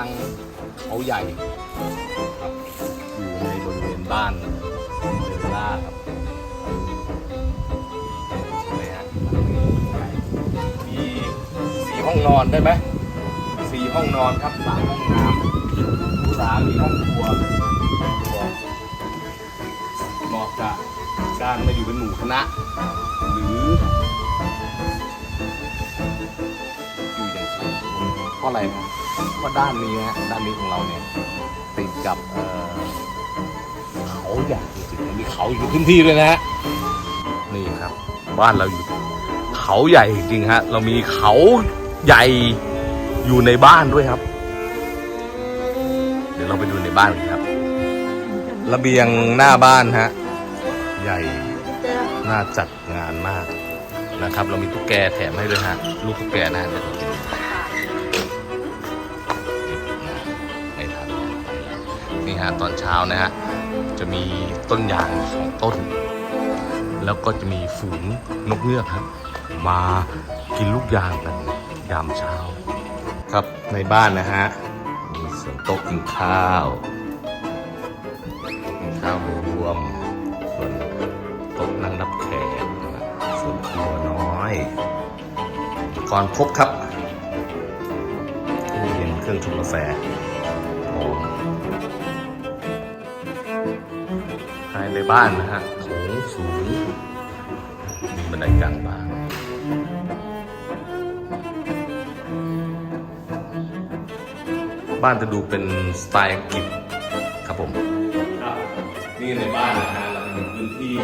างเขาใหญ่ครับอยู่ในบริเวณบ้านเดลล่าครับใช่ไหมฮะมีสี่ห้องนอนได้ไหมสี่ห้องนอนครับสามห้องน้ำสามมีห้องครัวครัวเหมาะกับการมาอยู่เป็นหมู่คณะหรืออยู่อย่างสูงเพราะอะไรนะเพราะด้านนี้ฮะด้านนี้ของเราเนี่ยติดกับเอ่อเขาใหญ่จริงๆมีเขาอยู่พื้นที่ด้วยนะฮะนี่ครับ บ้านเราอยู่ เขาใหญ่จริงๆฮะ เรามีเขาใหญ่อยู่ในบ้านด้วยครับ เดี๋ยวเราไปดูในบ้านกันครับระเบียงหน้าบ้านฮะ ใหญ่น่าจัดงานมากนะครับ เรามีตุ๊กแกแถมให้ด้วยฮะ ลูกตุ๊กแกนะเดี๋ยว ฮะตอนเช้านะฮะจะมีต้นยางสองต้น แล้วก็จะมีฝูงนกเงือกครับ มากินลูกยางกันยามเช้า ครับในบ้านนะฮะมีส่วนโต๊ะกินข้าวกินข้าวรวมส่วนโต๊ะนั่งรับแขกส่วนครัวน้อยกรณ์ครบครับตู้เย็นเครื่องชงกาแฟพร้อ ในบ้านนะฮะโถงสูง มีบันไดกลางบ้านบ้านจะดูเป็นสไตล์อังกฤษครับผม ครับ นี่ในบ้านนะฮะเรามีพื้นที่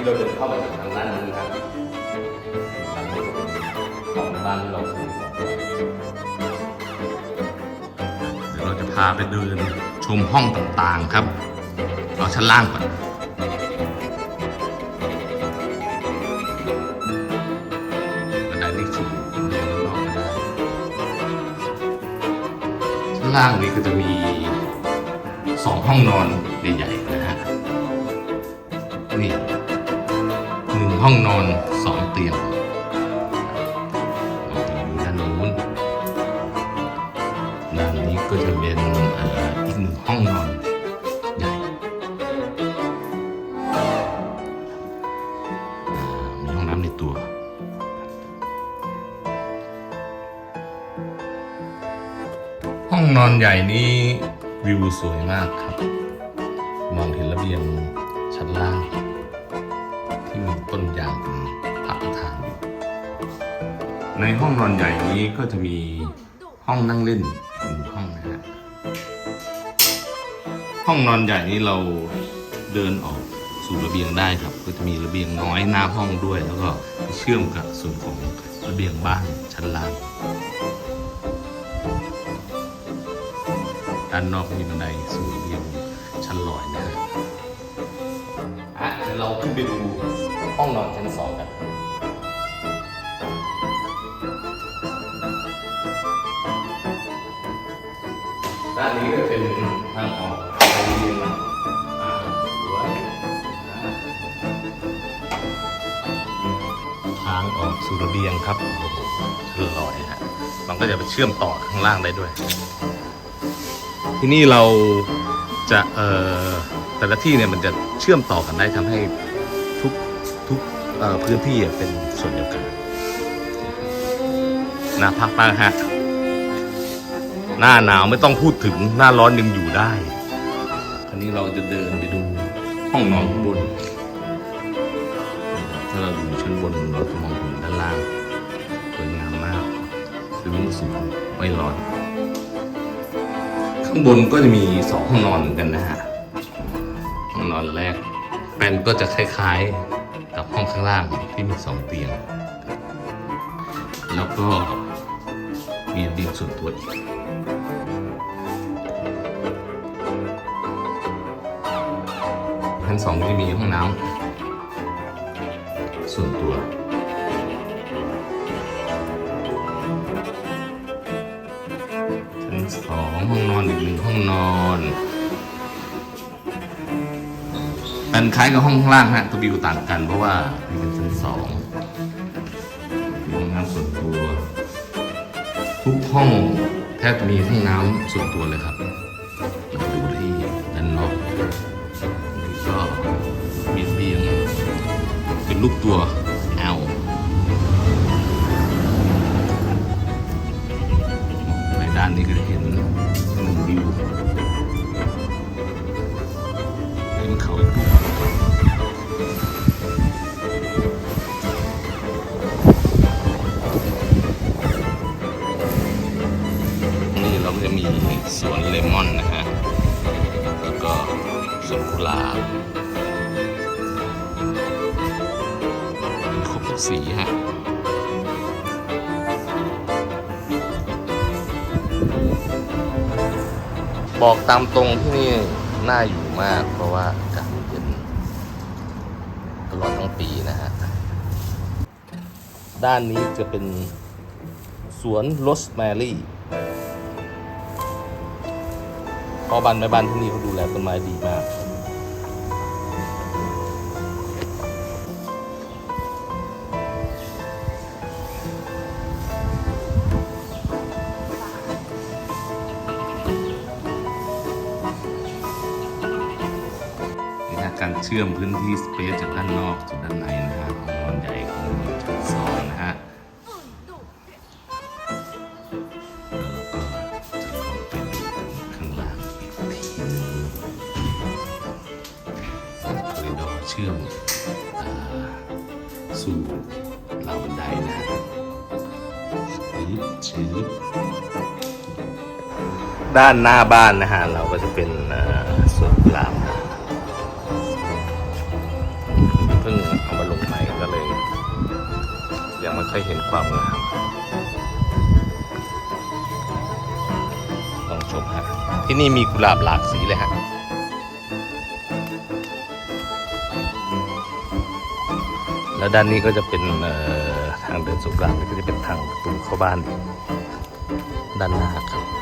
ที่เราเดินเข้าไปจากทางด้านนู้นครับทางนี้ก็เป็นห้องบ้านที่เราซื้อเดี๋ยวเราจะพาไปเดินชมห้องต่างๆครับเอาชั้นล่างก่อนบันไดนี่สูงเดินรอบๆกันได้ชั้นล่างนี้ก็จะมีสองห้องนอนใหญ่ๆนะฮะนี่ ห้องนอนสองเตียงอยู่ด้านนู้นด้านนี้ก็จะเป็นอ,อีกหนึ่งห้องนอนใหญ่มีห้องน้ำในตัวห้องนอนใหญ่นี้วิวสวยมากครับ มองเห็นระเบียงชั้นล่าง ในห้องนอนใหญ่นี้ก็จะมีห้องนั่งเล่นหนึ่งห้องนะฮะห้องนอนใหญ่นี้เราเดินออกสู่ระเบียงได้ครับ ก็จะมีระเบียงน้อยหน้าห้องด้วย แล้วก็เชื่อมกับส่วนของระเบียงบ้านชั้นล่างด้านนอกมีบันไดสู่ระเบียงชั้นลอยนะฮะอะเดี๋ยวเราขึ้นไปดูห้องนอนชั้นสองกัน ด้านนี้ก็เป็นทางออกไปเรียนอ่าสวยทางออกสู่ระเบียงครับโอ้โหชั้นลอยฮะมันก็จะไปเชื่อมต่อข้างล่างได้ด้วย ที่นี่เราจะเอ่อแต่ละที่เนี่ยมันจะเชื่อมต่อกันได้ทำให้ทุกทุกเออพื้นที่เป็นส่วนเดียวกันน่าพักมากฮะ หน้าหนาวไม่ต้องพูดถึงหน้าร้อนยังอยู่ได้คราวนี้เราจะเดินไปดูห้องนอนข้างบน ถ้าเราอยู่ชั้นบนเราจะมองเห็นด้านล่างสวยงามมากคือมุมสูงไม่ร้อน ข้างบนก็จะมีสองห้องนอนเหมือนกันนะฮะ ห้องนอนแรกแปลนก็จะคล้ายๆกับห้องข้างล่างที่มีสองเตียง แล้วก็มีเบียงส่วนตัวอีก ชั้นสองจะมีห้องน้ำส่วนตัว ชั้นสองห้องนอนอีกหนึ่งห้องนอนเป็นคล้ายกับห้องข้างล่างฮะตัววิวต่างกันเพราะว่านี่เป็นชั้นสองมีห้องน้ำส่วนตัว ทุกห้องแทบจะมีห้องน้ำส่วนตัวเลยครับ รูปตัวเอาในด้านนี้ก็จะเห็น บอกตามตรงที่นี่น่าอยู่มาก เพราะว่าอากาศเย็นตลอดทั้งปีนะฮะ ด้านนี้จะเป็นสวนโรสแมรี่พ่อบ้านแม่บ้านที่นี่เขาดูแลต้นไม้ดีมาก ชื่อมพื้นที่สเปซจากด้านนอกสู่ด้านในนะฮะห้องนอนใหญ่ของชั้นสองนะฮะแล้วก็จะลงไปดูข้างล่างอีกทีหนึงคอริดเชื่อมอสู่ราวบันไดนะฮะชืบชืบด้านหน้าบ้านนะฮะเราก็จะเป็น ยังไม่ค่อยเห็นความงามลองชมฮะที่นี่มีกุหลาบหลากสีเลยฮะแล้วด้านนี้ก็จะเป็นทางเดินสุกรานก็จะเป็นทางประตูเข้าบ้าน ด้านหน้าครับ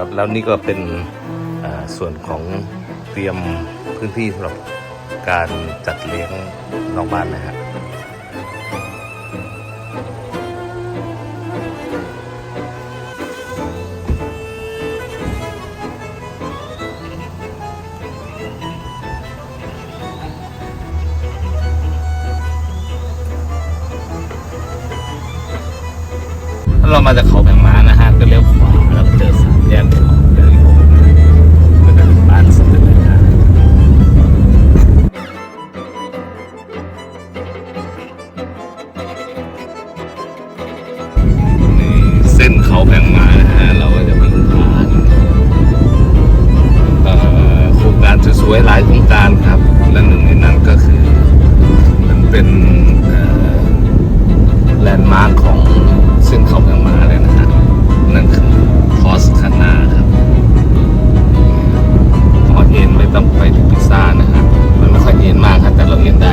ครับแล้วนี่ก็เป็นส่วนของเตรียมพื้นที่สำหรับการจัดเลี้ยงนอกบ้านนะฮะถ้าเรามาจากเขาแผงม้านะฮะก็เร็ว modern dari kedepan sebenarnya. Ini เส้นเขาแพงมานะฮะเราก็จะวิ่งผ่านโครงการสวยๆหลายโครงการครับและหนึ่งในนั้นก็คือมันเป็นแลนด์มาร์คของ ต้องไปถึงพิซซ่านะฮะมันไม่ค่อยเอ็นมากครับแต่เราเอ็นได้